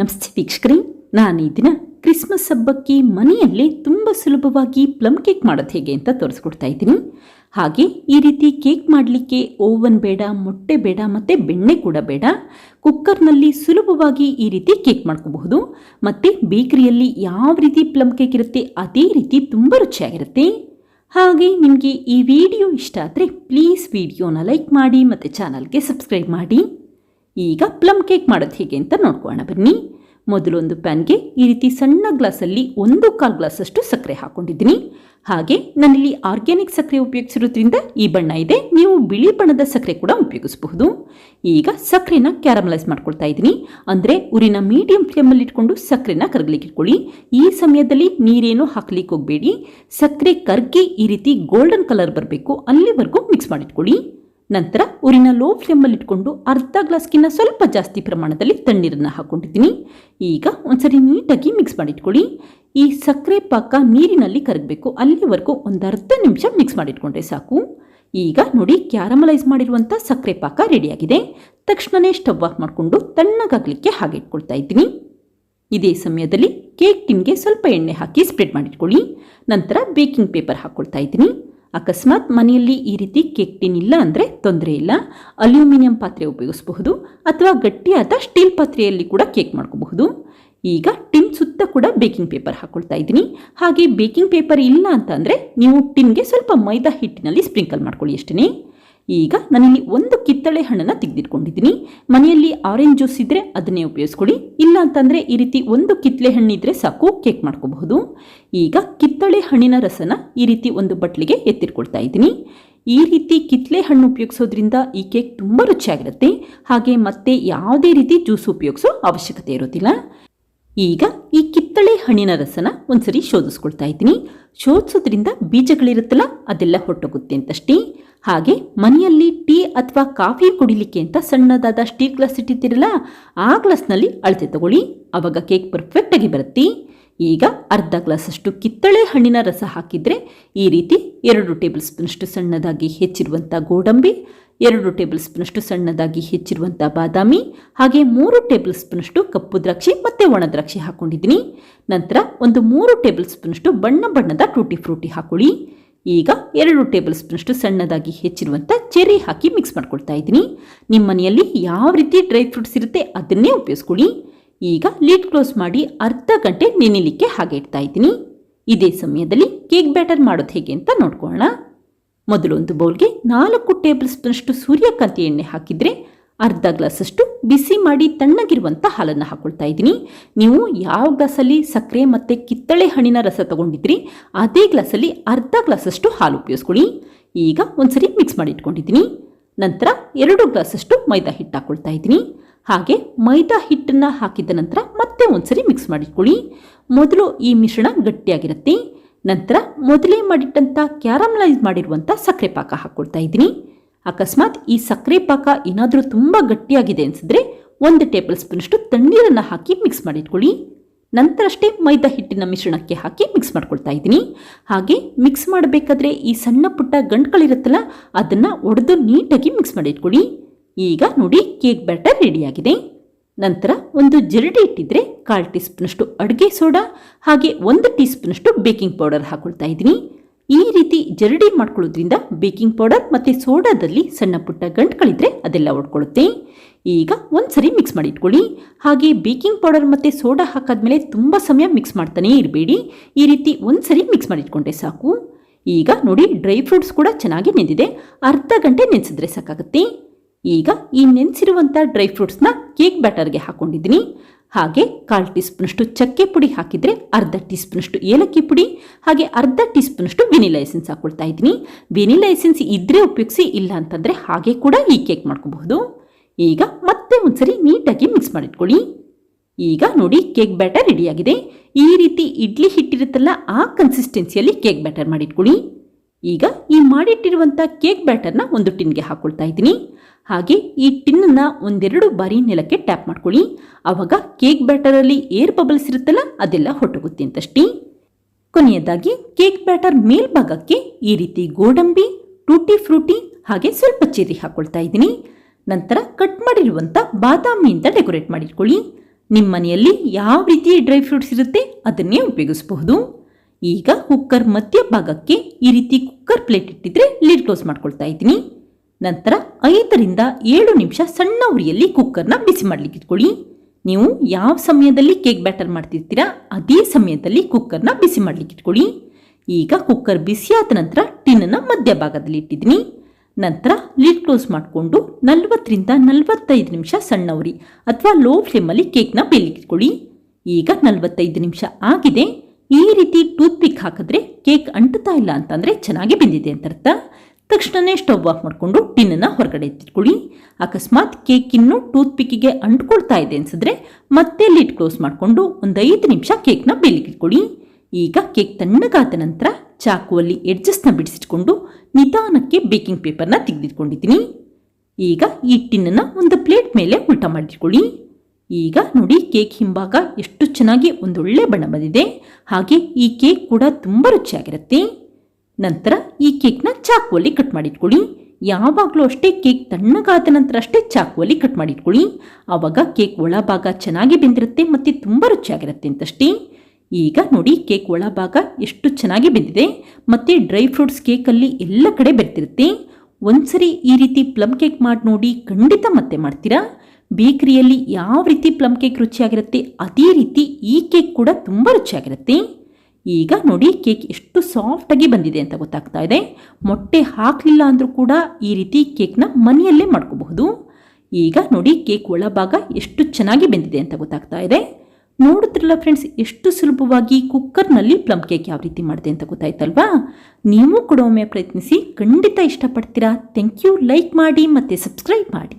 ನಮಸ್ತೆ ವೀಕ್ಷಕರೇ ನಾನು ಈ ದಿನ ಕ್ರಿಸ್ಮಸ್ ಹಬ್ಬಕ್ಕೆ ಮನೆಯಲ್ಲೇ ತುಂಬ ಸುಲಭವಾಗಿ ಪ್ಲಮ್ ಕೇಕ್ ಮಾಡೋದು ಹೇಗೆ ಅಂತ ತೋರಿಸ್ಕೊಡ್ತಾ ಇದ್ದೀನಿ. ಹಾಗೆ ಈ ರೀತಿ ಕೇಕ್ ಮಾಡಲಿಕ್ಕೆ ಓವನ್ ಬೇಡ, ಮೊಟ್ಟೆ ಬೇಡ, ಮತ್ತು ಬೆಣ್ಣೆ ಕೂಡ ಬೇಡ. ಕುಕ್ಕರ್ನಲ್ಲಿ ಸುಲಭವಾಗಿ ಈ ರೀತಿ ಕೇಕ್ ಮಾಡ್ಕೋಬಹುದು. ಮತ್ತು ಬೇಕರಿಯಲ್ಲಿ ಯಾವ ರೀತಿ ಪ್ಲಮ್ ಕೇಕ್ ಇರುತ್ತೆ ಅದೇ ರೀತಿ ತುಂಬ ರುಚಿಯಾಗಿರುತ್ತೆ. ಹಾಗೆ ನಿಮಗೆ ಈ ವಿಡಿಯೋ ಇಷ್ಟ ಆದರೆ ಪ್ಲೀಸ್ ವಿಡಿಯೋನ ಲೈಕ್ ಮಾಡಿ, ಮತ್ತು ಚಾನಲ್ಗೆ ಸಬ್ಸ್ಕ್ರೈಬ್ ಮಾಡಿ. ಈಗ ಪ್ಲಮ್ ಕೇಕ್ ಮಾಡೋದು ಹೇಗೆ ಅಂತ ನೋಡ್ಕೊಳ್ಳೋಣ. ಬನ್ನಿ. ಮೊದಲೊಂದು ಪ್ಯಾನ್ಗೆ ಈ ರೀತಿ ಸಣ್ಣ ಗ್ಲಾಸಲ್ಲಿ ಒಂದು ಕಾಲು ಗ್ಲಾಸಷ್ಟು ಸಕ್ಕರೆ ಹಾಕ್ಕೊಂಡಿದ್ದೀನಿ. ಹಾಗೆ ನನ್ನಲ್ಲಿ ಆರ್ಗ್ಯಾನಿಕ್ ಸಕ್ಕರೆ ಉಪಯೋಗಿಸಿರೋದ್ರಿಂದ ಈ ಬಣ್ಣ ಇದೆ. ನೀವು ಬಿಳಿ ಬಣ್ಣದ ಸಕ್ಕರೆ ಕೂಡ ಉಪಯೋಗಿಸಬಹುದು. ಈಗ ಸಕ್ಕರೆನ ಕ್ಯಾರಮಲೈಸ್ ಮಾಡ್ಕೊಳ್ತಾ ಇದ್ದೀನಿ. ಅಂದರೆ ಉರಿನ ಮೀಡಿಯಂ ಫ್ಲೇಮಲ್ಲಿ ಇಟ್ಕೊಂಡು ಸಕ್ಕರೆನ ಕರಗಲಿಕ್ಕೆ ಇಟ್ಕೊಳ್ಳಿ. ಈ ಸಮಯದಲ್ಲಿ ನೀರೇನು ಹಾಕ್ಲಿಕ್ಕೆ ಹೋಗಬೇಡಿ. ಸಕ್ಕರೆ ಕರ್ಗಿ ಈ ರೀತಿ ಗೋಲ್ಡನ್ ಕಲರ್ ಬರಬೇಕು. ಅಲ್ಲಿವರೆಗೂ ಮಿಕ್ಸ್ ಮಾಡಿಟ್ಕೊಳ್ಳಿ. ನಂತರ ಊರಿನ ಲೋ ಫ್ಲೇಮಲ್ಲಿ ಇಟ್ಕೊಂಡು ಅರ್ಧ ಗ್ಲಾಸ್ಗಿನ್ನ ಸ್ವಲ್ಪ ಜಾಸ್ತಿ ಪ್ರಮಾಣದಲ್ಲಿ ತಣ್ಣೀರನ್ನು ಹಾಕ್ಕೊಂಡಿದ್ದೀನಿ. ಈಗ ಒಂದ್ಸರಿ ನೀಟಾಗಿ ಮಿಕ್ಸ್ ಮಾಡಿಟ್ಕೊಳ್ಳಿ. ಈ ಸಕ್ಕರೆ ಪಾಕ ನೀರಿನಲ್ಲಿ ಕರಗಬೇಕು. ಅಲ್ಲಿವರೆಗೂ ಒಂದು ಅರ್ಧ ನಿಮಿಷ ಮಿಕ್ಸ್ ಮಾಡಿಟ್ಕೊಂಡ್ರೆ ಸಾಕು. ಈಗ ನೋಡಿ ಕ್ಯಾರಮಲೈಸ್ ಮಾಡಿರುವಂಥ ಸಕ್ಕರೆ ಪಾಕ ರೆಡಿಯಾಗಿದೆ. ತಕ್ಷಣವೇ ಸ್ಟವ್ ಆಫ್ ಮಾಡಿಕೊಂಡು ತಣ್ಣಗಾಗಲಿಕ್ಕೆ ಹಾಗೆ ಇಟ್ಕೊಳ್ತಾ ಇದ್ದೀನಿ. ಇದೇ ಸಮಯದಲ್ಲಿ ಕೇಕ್ ಟಿನ್ಗೆ ಸ್ವಲ್ಪ ಎಣ್ಣೆ ಹಾಕಿ ಸ್ಪ್ರೆಡ್ ಮಾಡಿಟ್ಕೊಳ್ಳಿ. ನಂತರ ಬೇಕಿಂಗ್ ಪೇಪರ್ ಹಾಕ್ಕೊಳ್ತಾ ಇದ್ದೀನಿ. ಅಕಸ್ಮಾತ್ ಮನೆಯಲ್ಲಿ ಈ ರೀತಿ ಕೇಕ್ ಟಿನ್ ಇಲ್ಲ ಅಂದರೆ ತೊಂದರೆ ಇಲ್ಲ. ಅಲ್ಯೂಮಿನಿಯಂ ಪಾತ್ರೆ ಉಪಯೋಗಿಸಬಹುದು ಅಥವಾ ಗಟ್ಟಿಯಾದ ಸ್ಟೀಲ್ ಪಾತ್ರೆಯಲ್ಲಿ ಕೂಡ ಕೇಕ್ ಮಾಡ್ಕೋಬಹುದು. ಈಗ ಟಿನ್ ಸುತ್ತ ಕೂಡ ಬೇಕಿಂಗ್ ಪೇಪರ್ ಹಾಕ್ಕೊಳ್ತಾ ಇದ್ದೀನಿ. ಹಾಗೆ ಬೇಕಿಂಗ್ ಪೇಪರ್ ಇಲ್ಲ ಅಂತ ಅಂದರೆ ನೀವು ಟಿನ್ಗೆ ಸ್ವಲ್ಪ ಮೈದಾ ಹಿಟ್ಟಿನಲ್ಲಿ ಸ್ಪ್ರಿಂಕಲ್ ಮಾಡ್ಕೊಳ್ಳಿ ಅಷ್ಟೇ ಈಗ ನಾನಿಲ್ಲಿ ಒಂದು ಕಿತ್ತಳೆ ಹಣ್ಣನ್ನು ತೆಗೆದಿಟ್ಕೊಂಡಿದ್ದೀನಿ. ಮನೆಯಲ್ಲಿ ಆರೆಂಜ್ ಜ್ಯೂಸ್ ಇದ್ದರೆ ಅದನ್ನೇ ಉಪಯೋಗಿಸ್ಕೊಳ್ಳಿ. ಇಲ್ಲ ಅಂತಂದರೆ ಈ ರೀತಿ ಒಂದು ಕಿತ್ತಳೆ ಹಣ್ಣಿದ್ರೆ ಸಾಕು ಕೇಕ್ ಮಾಡ್ಕೋಬಹುದು. ಈಗ ಕಿತ್ತಳೆ ಹಣ್ಣಿನ ರಸನ ಈ ರೀತಿ ಒಂದು ಬಟ್ಲಿಗೆ ಎತ್ತಿಟ್ಕೊಳ್ತಾ ಇದ್ದೀನಿ. ಈ ರೀತಿ ಕಿತ್ತಳೆ ಹಣ್ಣು ಉಪಯೋಗಿಸೋದ್ರಿಂದ ಈ ಕೇಕ್ ತುಂಬ ರುಚಿಯಾಗಿರುತ್ತೆ. ಹಾಗೆ ಮತ್ತೆ ಯಾವುದೇ ರೀತಿ ಜ್ಯೂಸ್ ಉಪಯೋಗಿಸೋ ಅವಶ್ಯಕತೆ ಇರೋದಿಲ್ಲ. ಈಗ ಈ ಕಿತ್ತಳೆ ಹಣ್ಣಿನ ರಸನ ಒಂದ್ಸರಿ ಶೋಧಿಸ್ಕೊಳ್ತಾ ಇದ್ದೀನಿ. ಶೋಧಿಸೋದ್ರಿಂದ ಬೀಜಗಳಿರುತ್ತಲ್ಲ, ಅದೆಲ್ಲ ಹೊಟ್ಟೋಗುತ್ತೆ ಅಂತಷ್ಟೇ. ಹಾಗೆ ಮನೆಯಲ್ಲಿ ಟೀ ಅಥವಾ ಕಾಫಿ ಕುಡಿಲಿಕ್ಕೆ ಅಂತ ಸಣ್ಣದಾದ ಸ್ಟೀಲ್ ಗ್ಲಾಸ್ ಇಟ್ಟಿದ್ದೀರಲ್ಲ ಆ ಗ್ಲಾಸ್ನಲ್ಲಿ ಅಳತೆ ತಗೊಳ್ಳಿ. ಆವಾಗ ಕೇಕ್ ಪರ್ಫೆಕ್ಟಾಗಿ ಬರುತ್ತೆ. ಈಗ ಅರ್ಧ ಗ್ಲಾಸಷ್ಟು ಕಿತ್ತಳೆ ಹಣ್ಣಿನ ರಸ ಹಾಕಿದರೆ ಈ ರೀತಿ ಎರಡು ಟೇಬಲ್ ಸ್ಪೂನಷ್ಟು ಸಣ್ಣದಾಗಿ ಹೆಚ್ಚಿರುವಂಥ ಗೋಡಂಬಿ, ಎರಡು ಟೇಬಲ್ ಸ್ಪೂನಷ್ಟು ಸಣ್ಣದಾಗಿ ಹೆಚ್ಚಿರುವಂಥ ಬಾದಾಮಿ, ಹಾಗೆ ಮೂರು ಟೇಬಲ್ ಸ್ಪೂನಷ್ಟು ಕಪ್ಪು ದ್ರಾಕ್ಷಿ ಮತ್ತು ಒಣ ದ್ರಾಕ್ಷಿ ಹಾಕ್ಕೊಂಡಿದ್ದೀನಿ ನಂತರ ಒಂದು ಮೂರು ಟೇಬಲ್ ಸ್ಪೂನಷ್ಟು ಬಣ್ಣ ಬಣ್ಣದ ಟೂಟಿ ಫ್ರೂಟಿ ಹಾಕೊಳ್ಳಿ. ಈಗ ಎರಡು ಟೇಬಲ್ ಸ್ಪೂನಷ್ಟು ಸಣ್ಣದಾಗಿ ಹೆಚ್ಚಿರುವಂಥ ಚೆರ್ರಿ ಹಾಕಿ ಮಿಕ್ಸ್ ಮಾಡ್ಕೊಳ್ತಾ ಇದ್ದೀನಿ. ನಿಮ್ಮ ಮನೆಯಲ್ಲಿ ಯಾವ ರೀತಿ ಡ್ರೈ ಫ್ರೂಟ್ಸ್ ಇರುತ್ತೆ ಅದನ್ನೇ ಉಪಯೋಗಿಸ್ಕೊಳ್ಳಿ. ಈಗ ಲೀಡ್ ಕ್ಲೋಸ್ ಮಾಡಿ ಅರ್ಧ ಗಂಟೆ ನೆನಿಲಿಕ್ಕೆ ಹಾಗೆ ಇಡ್ತಾ ಇದ್ದೀನಿ. ಇದೇ ಸಮಯದಲ್ಲಿ ಕೇಕ್ ಬ್ಯಾಟರ್ ಮಾಡೋದು ಹೇಗೆ ಅಂತ ನೋಡ್ಕೊಳ್ಳೋಣ. ಮೊದಲು ಒಂದು ಬೌಲ್ಗೆ ನಾಲ್ಕು ಟೇಬಲ್ ಸ್ಪೂನಷ್ಟು ಸೂರ್ಯಕಾಂತಿ ಎಣ್ಣೆ ಹಾಕಿದರೆ ಅರ್ಧ ಗ್ಲಾಸಷ್ಟು ಬಿಸಿ ಮಾಡಿ ತಣ್ಣಗಿರುವಂಥ ಹಾಲನ್ನು ಹಾಕ್ಕೊಳ್ತಾ ಇದ್ದೀನಿ. ನೀವು ಯಾವ ಗ್ಲಾಸಲ್ಲಿ ಸಕ್ಕರೆ ಮತ್ತು ಕಿತ್ತಳೆ ಹಣ್ಣಿನ ರಸ ತಗೊಂಡಿದ್ರಿ, ಅದೇ ಗ್ಲಾಸಲ್ಲಿ ಅರ್ಧ ಗ್ಲಾಸಷ್ಟು ಹಾಲು ಉಪಯೋಗಿಸ್ಕೊಳ್ಳಿ. ಈಗ ಒಂದ್ಸರಿ ಮಿಕ್ಸ್ ಮಾಡಿ ಇಟ್ಕೊಂಡಿದ್ದೀನಿ. ನಂತರ ಎರಡು ಗ್ಲಾಸಷ್ಟು ಮೈದಾ ಹಿಟ್ಟು ಹಾಕ್ಕೊಳ್ತಾ ಇದ್ದೀನಿ. ಹಾಗೆ ಮೈದಾ ಹಿಟ್ಟನ್ನು ಹಾಕಿದ ನಂತರ ಮತ್ತೆ ಒಂದ್ಸರಿ ಮಿಕ್ಸ್ ಮಾಡಿಟ್ಕೊಳ್ಳಿ ಮೊದಲು ಈ ಮಿಶ್ರಣ ಗಟ್ಟಿಯಾಗಿರುತ್ತೆ. ನಂತರ ಮೊದಲೇ ಮಾಡಿಟ್ಟಂಥ ಕ್ಯಾರಮಲೈಸ್ ಮಾಡಿರುವಂಥ ಸಕ್ಕರೆ ಪಾಕ ಹಾಕ್ಕೊಳ್ತಾ ಇದ್ದೀನಿ. ಅಕಸ್ಮಾತ್ ಈ ಸಕ್ಕರೆ ಪಾಕ ಏನಾದರೂ ತುಂಬ ಗಟ್ಟಿಯಾಗಿದೆ ಅನಿಸಿದ್ರೆ ಒಂದು ಟೇಬಲ್ ಸ್ಪೂನಷ್ಟು ತಣ್ಣೀರನ್ನು ಹಾಕಿ ಮಿಕ್ಸ್ ಮಾಡಿಟ್ಕೊಳ್ಳಿ. ನಂತರ ಅಷ್ಟೇ ಮೈದಾ ಹಿಟ್ಟಿನ ಮಿಶ್ರಣಕ್ಕೆ ಹಾಕಿ ಮಿಕ್ಸ್ ಮಾಡ್ಕೊಳ್ತಾ ಇದ್ದೀನಿ. ಹಾಗೆ ಮಿಕ್ಸ್ ಮಾಡಬೇಕಾದ್ರೆ ಈ ಸಣ್ಣ ಪುಟ್ಟ ಗಂಟುಗಳಿರುತ್ತಲ್ಲ ಅದನ್ನು ಒಡೆದು ನೀಟಾಗಿ ಮಿಕ್ಸ್ ಮಾಡಿಟ್ಕೊಳ್ಳಿ. ಈಗ ನೋಡಿ ಕೇಕ್ ಬ್ಯಾಟರ್ ರೆಡಿಯಾಗಿದೆ ನಂತರ ಒಂದು ಜರಡಿ ಇಟ್ಟಿದ್ರೆ ಕಾಲು ಟೀ ಸ್ಪೂನಷ್ಟು ಅಡುಗೆ ಸೋಡಾ, ಹಾಗೆ ಒಂದು ಟೀ ಸ್ಪೂನಷ್ಟು ಬೇಕಿಂಗ್ ಪೌಡರ್ ಹಾಕೊಳ್ತಾ ಇದ್ದೀನಿ. ಈ ರೀತಿ ಜರಡಿ ಮಾಡ್ಕೊಳ್ಳೋದ್ರಿಂದ ಬೇಕಿಂಗ್ ಪೌಡರ್ ಮತ್ತು ಸೋಡಾದಲ್ಲಿ ಸಣ್ಣ ಪುಟ್ಟ ಗಂಟುಗಳಿದ್ರೆ ಅದೆಲ್ಲ ಒಡ್ಕೊಳ್ಳುತ್ತೆ. ಈಗ ಒಂದ್ಸರಿ ಮಿಕ್ಸ್ ಮಾಡಿ ಇಟ್ಕೊಳ್ಳಿ ಹಾಗೆ ಬೇಕಿಂಗ್ ಪೌಡರ್ ಮತ್ತು ಸೋಡಾ ಹಾಕಾದ್ಮೇಲೆ ತುಂಬ ಸಮಯ ಮಿಕ್ಸ್ ಮಾಡ್ತಾನೇ ಇರಬೇಡಿ. ಈ ರೀತಿ ಒಂದ್ಸರಿ ಮಿಕ್ಸ್ ಮಾಡಿ ಇಟ್ಕೊಂಡ್ರೆ ಸಾಕು. ಈಗ ನೋಡಿ ಡ್ರೈ ಫ್ರೂಟ್ಸ್ ಕೂಡ ಚೆನ್ನಾಗಿ ನೆಂದಿದೆ. ಅರ್ಧ ಗಂಟೆ ನೆನೆಸಿದ್ರೆ ಸಾಕಾಗುತ್ತೆ. ಈಗ ಈ ನೆನೆಸಿರುವಂಥ ಡ್ರೈ ಫ್ರೂಟ್ಸ್ನ ಕೇಕ್ ಬ್ಯಾಟರ್ಗೆ ಹಾಕ್ಕೊಂಡಿದ್ದೀನಿ ಹಾಗೆ ಕಾಲು ಟೀ ಸ್ಪೂನಷ್ಟು ಚಕ್ಕೆ ಪುಡಿ ಹಾಕಿದರೆ ಅರ್ಧ ಟೀ ಸ್ಪೂನಷ್ಟು ಏಲಕ್ಕಿ ಪುಡಿ, ಹಾಗೆ ಅರ್ಧ ಟೀ ಸ್ಪೂನಷ್ಟು ವೆನಿಲಾ ಎಸೆನ್ಸ್ ಹಾಕ್ಕೊಳ್ತಾ ಇದ್ದೀನಿ. ವೆನಿಲಾ ಎಸೆನ್ಸ್ ಇದ್ದರೆ ಉಪಯೋಗಿಸಿ, ಇಲ್ಲ ಅಂತಂದರೆ ಹಾಗೆ ಕೂಡ ಈ ಕೇಕ್ ಮಾಡ್ಕೋಬಹುದು. ಈಗ ಮತ್ತೆ ಒಂದ್ಸರಿ ನೀಟಾಗಿ ಮಿಕ್ಸ್ ಮಾಡಿಟ್ಕೊಳ್ಳಿ. ಈಗ ನೋಡಿ ಕೇಕ್ ಬ್ಯಾಟರ್ ರೆಡಿಯಾಗಿದೆ. ಈ ರೀತಿ ಇಡ್ಲಿ ಹಿಟ್ಟಿರುತ್ತಲ್ಲ, ಆ ಕನ್ಸಿಸ್ಟೆನ್ಸಿಯಲ್ಲಿ ಕೇಕ್ ಬ್ಯಾಟರ್ ಮಾಡಿಟ್ಕೊಳ್ಳಿ. ಈಗ ಈ ಮಾಡಿಟ್ಟಿರುವಂಥ ಕೇಕ್ ಬ್ಯಾಟರ್ನ ಒಂದು ಟಿನ್ಗೆ ಹಾಕ್ಕೊಳ್ತಾ ಇದ್ದೀನಿ. ಹಾಗೆ ಈ ಟಿನ್ನನ್ನು ಒಂದೆರಡು ಬಾರಿ ನೆಲಕ್ಕೆ ಟ್ಯಾಪ್ ಮಾಡ್ಕೊಳ್ಳಿ. ಅವಾಗ ಕೇಕ್ ಬ್ಯಾಟರಲ್ಲಿ ಏರ್ ಬಬಲ್ಸ್ ಇರುತ್ತಲ್ಲ, ಅದೆಲ್ಲ ಹೊಟ್ಟೋಗುತ್ತೆ ಅಂತಷ್ಟೇ. ಕೊನೆಯದಾಗಿ ಕೇಕ್ ಬ್ಯಾಟರ್ ಮೇಲ್ಭಾಗಕ್ಕೆ ಈ ರೀತಿ ಗೋಡಂಬಿ, ಟೂಟಿ ಫ್ರೂಟಿ ಹಾಗೆ ಸ್ವಲ್ಪ ಚೇರಿ ಹಾಕೊಳ್ತಾ ಇದ್ದೀನಿ. ನಂತರ ಕಟ್ ಮಾಡಿರುವಂಥ ಬಾದಾಮಿಯಿಂದ ಡೆಕೋರೇಟ್ ಮಾಡಿಟ್ಕೊಳ್ಳಿ. ನಿಮ್ಮ ಮನೆಯಲ್ಲಿ ಯಾವ ರೀತಿ ಡ್ರೈ ಫ್ರೂಟ್ಸ್ ಇರುತ್ತೆ ಅದನ್ನೇ ಉಪಯೋಗಿಸಬಹುದು. ಈಗ ಕುಕ್ಕರ್ ಮಧ್ಯಭಾಗಕ್ಕೆ ಈ ರೀತಿ ಕುಕ್ಕರ್ ಪ್ಲೇಟ್ ಇಟ್ಟಿದ್ರೆ ಲಿಡ್ ಕ್ಲೋಸ್ ಮಾಡ್ಕೊಳ್ತಾ ಇದ್ದೀನಿ. ನಂತರ ಐದರಿಂದ ಏಳು ನಿಮಿಷ ಸಣ್ಣ ಉರಿಯಲ್ಲಿ ಕುಕ್ಕರ್ನ ಬಿಸಿ ಮಾಡಲಿಕ್ಕೆ ಇಟ್ಕೊಳ್ಳಿ. ನೀವು ಯಾವ ಸಮಯದಲ್ಲಿ ಕೇಕ್ ಬ್ಯಾಟರ್ ಮಾಡ್ತಿರ್ತೀರಾ, ಅದೇ ಸಮಯದಲ್ಲಿ ಕುಕ್ಕರ್ನ ಬಿಸಿ ಮಾಡಲಿಕ್ಕೆ ಇಟ್ಕೊಳ್ಳಿ. ಈಗ ಕುಕ್ಕರ್ ಬಿಸಿಯಾದ ನಂತರ ಟಿನ್ನನ್ನು ಮಧ್ಯಭಾಗದಲ್ಲಿ ಇಟ್ಟಿದ್ದೀನಿ. ನಂತರ ಲಿಡ್ ಕ್ಲೋಸ್ ಮಾಡಿಕೊಂಡು ನಲವತ್ತರಿಂದ ನಲವತ್ತೈದು ನಿಮಿಷ ಸಣ್ಣ ಉರಿ ಅಥವಾ ಲೋ ಫ್ಲೇಮಲ್ಲಿ ಕೇಕ್ನ ಬೇಯಲಿಕ್ಕೆ ಇಟ್ಕೊಳ್ಳಿ. ಈಗ ನಲವತ್ತೈದು ನಿಮಿಷ ಆಗಿದೆ. ಈ ರೀತಿ ಟೂತ್ ಪಿಕ್ ಹಾಕಿದ್ರೆ ಕೇಕ್ ಅಂಟುತ್ತಾ ಇಲ್ಲ ಅಂತಂದರೆ ಚೆನ್ನಾಗಿ ಬೆಂದಿದೆ ಅಂತ ಅರ್ಥ. ತಕ್ಷಣವೇ ಸ್ಟವ್ ಆಫ್ ಮಾಡಿಕೊಂಡು ಟಿನ್ನನ್ನು ಹೊರಗಡೆ ಎತ್ತಿಟ್ಕೊಳ್ಳಿ. ಅಕಸ್ಮಾತ್ ಕೇಕ್ ಇನ್ನು ಟೂತ್ ಪಿಕ್ಕಿಗೆ ಅಂಟ್ಕೊಳ್ತಾ ಇದೆ ಅನ್ಸಿದ್ರೆ ಮತ್ತೆ ಲಿಡ್ ಕ್ಲೋಸ್ ಮಾಡಿಕೊಂಡು ಒಂದು ಐದು ನಿಮಿಷ ಕೇಕ್ನ ಬೇಯಲಿಕ್ಕೆ ಇಟ್ಕೊಳ್ಳಿ ಈಗ ಕೇಕ್ ತಣ್ಣಗಾದ ನಂತರ ಚಾಕುವಲ್ಲಿ ಎಡ್ಜಸ್ನ ಬಿಡಿಸಿಟ್ಕೊಂಡು ನಿಧಾನಕ್ಕೆ ಬೇಕಿಂಗ್ ಪೇಪರ್ನ ತೆಗೆದಿಟ್ಕೊಂಡಿದ್ದೀನಿ. ಈಗ ಈ ಟಿನ್ನನ್ನು ಒಂದು ಪ್ಲೇಟ್ ಮೇಲೆ ಉಲ್ಟಾ ಮಾಡಿಟ್ಕೊಳ್ಳಿ. ಈಗ ನೋಡಿ ಕೇಕ್ ಹಿಂಭಾಗ ಎಷ್ಟು ಚೆನ್ನಾಗಿ ಒಂದೊಳ್ಳೆ ಬಣ್ಣ ಬಂದಿದೆ. ಹಾಗೆ ಈ ಕೇಕ್ ಕೂಡ ತುಂಬ ರುಚಿಯಾಗಿರುತ್ತೆ. ನಂತರ ಈ ಕೇಕ್ನ ಚಾಕುವಲ್ಲಿ ಕಟ್ ಮಾಡಿಟ್ಕೊಳ್ಳಿ. ಯಾವಾಗಲೂ ಅಷ್ಟೇ ಕೇಕ್ ತಣ್ಣಗಾದ ನಂತರ ಅಷ್ಟೇ ಚಾಕುವಲ್ಲಿ ಕಟ್ ಮಾಡಿಟ್ಕೊಳ್ಳಿ. ಆವಾಗ ಕೇಕ್ ಒಳಭಾಗ ಚೆನ್ನಾಗಿ ಬೆಂದಿರುತ್ತೆ ಮತ್ತು ತುಂಬ ರುಚಿಯಾಗಿರುತ್ತೆ ಅಂತಷ್ಟೇ. ಈಗ ನೋಡಿ ಕೇಕ್ ಒಳಭಾಗ ಎಷ್ಟು ಚೆನ್ನಾಗಿ ಬೆಂದಿದೆ. ಮತ್ತು ಡ್ರೈ ಫ್ರೂಟ್ಸ್ ಕೇಕಲ್ಲಿ ಎಲ್ಲ ಕಡೆ ಬೆರ್ತಿರುತ್ತೆ ಒಂದ್ಸರಿ ಈ ರೀತಿ ಪ್ಲಮ್ ಕೇಕ್ ಮಾಡಿ ನೋಡಿ ಖಂಡಿತ ಮತ್ತೆ ಮಾಡ್ತೀರಾ. ಬೇಕರಿಯಲ್ಲಿ ಯಾವ ರೀತಿ ಪ್ಲಮ್ ಕೇಕ್ ರುಚಿಯಾಗಿರುತ್ತೆ ಅದೇ ರೀತಿ ಈ ಕೇಕ್ ಕೂಡ ತುಂಬ ರುಚಿಯಾಗಿರುತ್ತೆ. ಈಗ ನೋಡಿ ಕೇಕ್ ಎಷ್ಟು ಸಾಫ್ಟಾಗಿ ಬಂದಿದೆ ಅಂತ ಗೊತ್ತಾಗ್ತಾ ಇದೆ. ಮೊಟ್ಟೆ ಹಾಕಲಿಲ್ಲ ಅಂದರೂ ಕೂಡ ಈ ರೀತಿ ಕೇಕ್ನ ಮನೆಯಲ್ಲೇ ಮಾಡ್ಕೋಬಹುದು. ಈಗ ನೋಡಿ ಕೇಕ್ ಒಳಭಾಗ ಎಷ್ಟು ಚೆನ್ನಾಗಿ ಬೆಂದಿದೆ ಅಂತ ಗೊತ್ತಾಗ್ತಾ ಇದೆ. ನೋಡುತ್ತಿರಲ್ಲ ಫ್ರೆಂಡ್ಸ್ ಎಷ್ಟು ಸುಲಭವಾಗಿ ಕುಕ್ಕರ್ನಲ್ಲಿ ಪ್ಲಮ್ ಕೇಕ್ ಯಾವ ರೀತಿ ಮಾಡಿದೆ ಅಂತ ಗೊತ್ತಾಯ್ತಲ್ವಾ? ನೀವು ಕೂಡ ಒಮ್ಮೆ ಪ್ರಯತ್ನಿಸಿ ಖಂಡಿತ ಇಷ್ಟಪಡ್ತೀರಾ? ಥ್ಯಾಂಕ್ ಯು ಲೈಕ್ ಮಾಡಿ ಮತ್ತು ಸಬ್ಸ್ಕ್ರೈಬ್ ಮಾಡಿ.